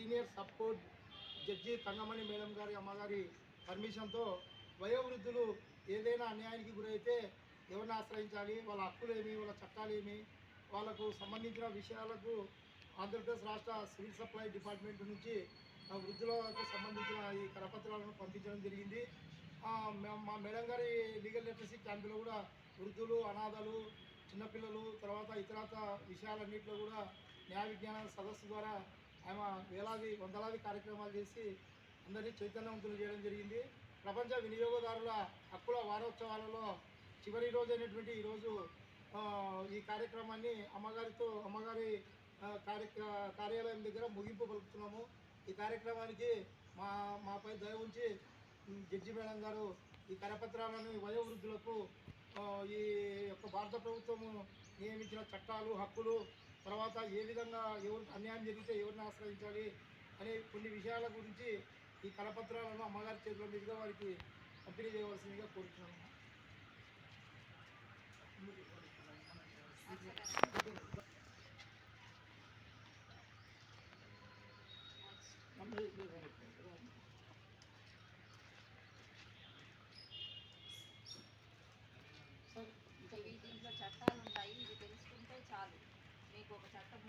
Senior support judge Thangamani madam గారి అమ్మగారి పర్మిషన్తో వయోవృద్ధులు ఏదైనా అన్యాయానికి గురైతే ఎవరిని ఆశ్రయించాలి? వాళ్ళ హక్కులేమి? వాళ్ళ చట్టాలేమి? వాళ్ళకు సంబంధించిన విషయాలకు ఆంధ్రప్రదేశ్ రాష్ట్ర సివిల్ సప్లై డిపార్ట్మెంట్ నుంచి వృద్ధులకు సంబంధించిన ఈ కరపత్రాలను పంపించడం జరిగింది. మా మేడం గారి లీగల్ లిటరసీ క్యాంపులో కూడా వృద్ధులు అనాథలు చిన్నపిల్లలు తర్వాత ఇతరత విషయాలన్నింటిలో కూడా న్యాయ విజ్ఞాన సదస్సు ద్వారా ఆమె వేలాది వందలాది కార్యక్రమాలు చేసి అందరినీ చైతన్యవంతులు చేయడం జరిగింది. ప్రపంచ వినియోగదారుల హక్కుల వారోత్సవాలలో చివరి రోజు అయినటువంటి ఈరోజు ఈ కార్యక్రమాన్ని అమ్మగారితో అమ్మగారి కార్య కార్యాలయం దగ్గర ముగింపు పలుకుతున్నాము. ఈ కార్యక్రమానికి మా మాపై దయ ఉంచి జడ్జి మేడం గారు ఈ కరపత్రాలను వయోవృద్ధులకు ఈ యొక్క భారత ప్రభుత్వము నియమించిన చట్టాలు హక్కులు తర్వాత ఏ విధంగా ఎవరు అన్యాయం జరిగితే ఎవరిని ఆశ్రయించాలి అనే కొన్ని విషయాల గురించి ఈ కరపత్రాలను అమ్మగారి చేతుల మీదుగా వారికి పంపిణీ చేయవలసిందిగా కోరుతున్నాను ఇవి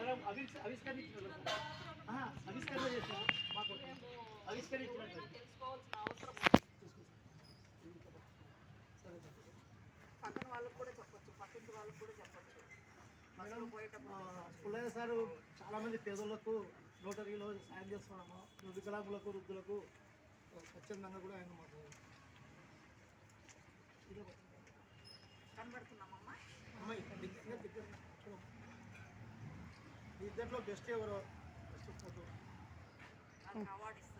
అవిష్- ఆవిష్కరణ చేశారు. మాకు ఆవిష్కరించినట్లు తెలుసుకోవాల్సిన అవసరం. సరే సార్. పక్కన వాళ్ళకు కూడా చెప్పొచ్చు పక్కింటి వాళ్ళకు కూడా చెప్పొచ్చు. బస్సులో పోయేటప్పుడు ఆ, పుల్లయ్య సారు చాలా మంది పేదలకు నోటరీలో సాయం చేస్తున్నాము. వికలాంగులకు వృద్ధులకు స్వచ్ఛందంగా కూడా ఆయన మాకు కనబడుతున్నామమ్మా. అమ్మాయి దగ్గర దగ్గర చూడమ్మా. ఈ ఇద్దరిలో బెస్ట్ ఎవరో? బెస్ట్ ఫోటో అవార్డు ఇస్తారు.